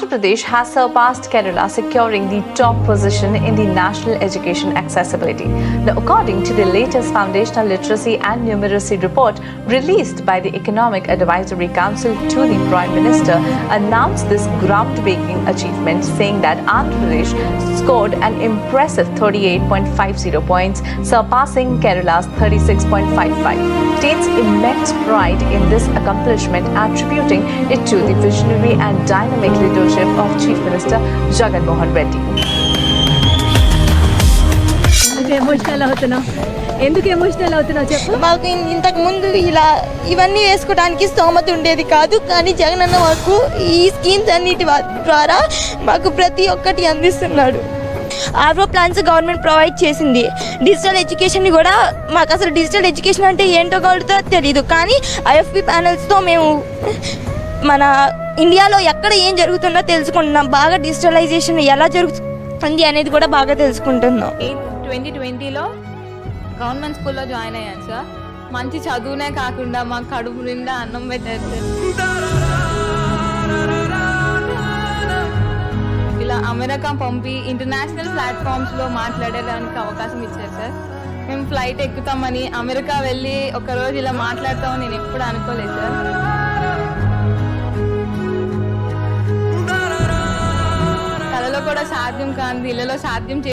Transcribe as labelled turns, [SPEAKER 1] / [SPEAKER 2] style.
[SPEAKER 1] Andhra Pradesh has surpassed Kerala, securing the top position in the national education accessibility. Now, according to the latest foundational literacy and numeracy report released by the Economic Advisory Council to the Prime Minister, announced this groundbreaking achievement, saying that Andhra Pradesh scored an impressive 38.50 points, surpassing Kerala's 36.55. States immense pride in this accomplishment, attributing it to the visionary and dynamic leadership of Chief Minister Jagan Mohan Reddy.
[SPEAKER 2] ఎందుకు emotional అవుతున్నావు? ఎందుకు emotional అవుతున్నావు చెప్పు?
[SPEAKER 3] మాకు ఇంతకు ముందు ఇలా ఇవన్నీ వేసుకోవడానికి స్తోమత ఉండేది కాదు కానీ జగనన్న మాకు ఈ స్కీమ్స్ అన్నిటి వా- ద్వారా మాకు ప్రతి ఒక్కటి అందిస్తున్నాడు. ఆర్ఓ ప్లాన్స్ గవర్నమెంట్ ప్రొవైడ్ చేసింది. డిజిటల్ ఎడ్యుకేషన్ కూడా మాకు అసలు డిజిటల్ ఎడ్యుకేషన్ అంటే ఏంటో కూడా తెలియదు కానీ ఐఎఫ్పి ప్యానల్స్తో మేము మన ఇండియాలో ఎక్కడ ఏం జరుగుతుందో తెలుసుకుంటున్నాం. బాగా డిజిటలైజేషన్ ఎలా జరుగుతుంది అనేది కూడా బాగా తెలుసుకుంటున్నాం.
[SPEAKER 4] ట్వంటీ ట్వంటీలో గవర్నమెంట్ స్కూల్లో జాయిన్ అయ్యాను సార్ మంచి చదువునే కాకుండా మా కడుపు నిండా అన్నం పెట్టారు సార్ ఇలా అమెరికా పంపి ఇంటర్నేషనల్ ప్లాట్ఫామ్స్లో మాట్లాడడానికి అవకాశం ఇచ్చారు సార్ మేము ఫ్లైట్ ఎక్కుతామని అమెరికా వెళ్ళి ఒక రోజు ఇలా మాట్లాడతామని నేను ఎప్పుడు అనుకోలేదు సార్ కూడా సాధ్యం కానిది ఇళ్ళలో సాధ్యం చే